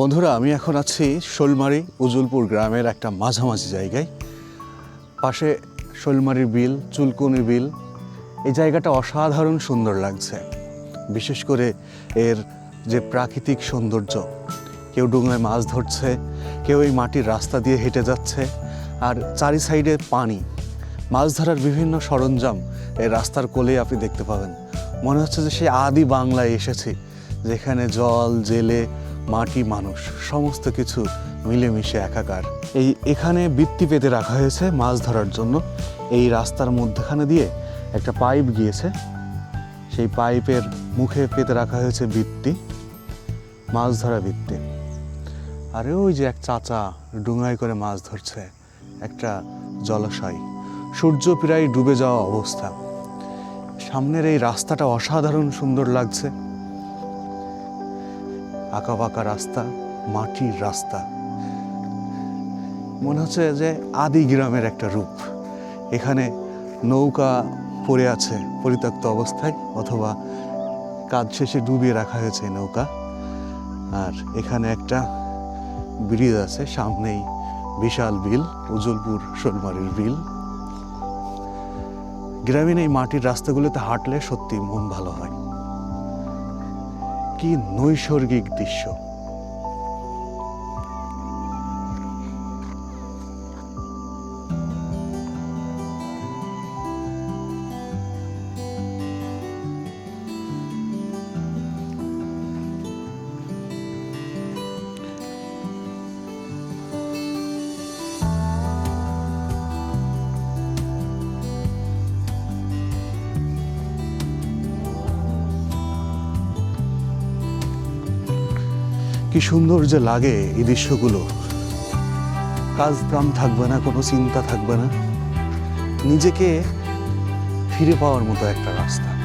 বন্ধুরা, আমি এখন আছি শোলমারি, উজুলপুর গ্রামের একটা মাঝামাঝি জায়গায়। পাশে শোলমারির বিল, চুলকুনি বিল, এই জায়গাটা অসাধারণ সুন্দর লাগছে। বিশেষ করে এর যে প্রাকৃতিক সৌন্দর্য, কেউ ডুঙায় মাছ ধরছে, কেউ এই মাটির রাস্তা দিয়ে হেঁটে যাচ্ছে, আর চারি সাইডে পানি। মাছ ধরার বিভিন্ন সরঞ্জাম এই রাস্তার কোলে আপনি দেখতে পাবেন। মনে হচ্ছে যে সেই আদি বাংলায় এসেছি, যেখানে জল, জেলে মাটি মানুষ, সমস্ত কিছু মিলেমিশে একাকার। এই এখানে বৃত্তি পেতে রাখা হয়েছে মাছ ধরার জন্য। এই রাস্তার মধ্যখানে দিয়ে একটা পাইপ গিয়েছে। সেই পাইপের মুখে পেতে রাখা হয়েছে বৃত্তি, মাছ ধরা বৃত্তি। আরে ওই যে এক চাচা ডুঙায় করে মাছ ধরছে, একটা জলাশয়। সূর্য প্রায় ডুবে যাওয়া অবস্থা। সামনের এই রাস্তাটা অসাধারণ সুন্দর লাগছে। আঁকা বাঁকা রাস্তা, মাটির রাস্তা। মনে হচ্ছে যে আদি গ্রামের একটা রূপ। এখানে নৌকা পড়ে আছে পরিত্যক্ত অবস্থায়, অথবা কাজ শেষে ডুবিয়ে রাখা হয়েছে নৌকা। আর এখানে একটা ব্রিজ আছে, সামনেই বিশাল বিল উজলপুর শোলমারির বিল। গ্রামীণ এই মাটির রাস্তাগুলোতে হাঁটলে সত্যি মন ভালো হয়। কি নৈসর্গিক দৃশ্য। কি সুন্দর যে লাগে এই দৃশ্যগুলো। কাজ কাম থাকবে না, কোনো চিন্তা থাকবে না। নিজেকে ফিরে পাওয়ার মতো একটা রাস্তা।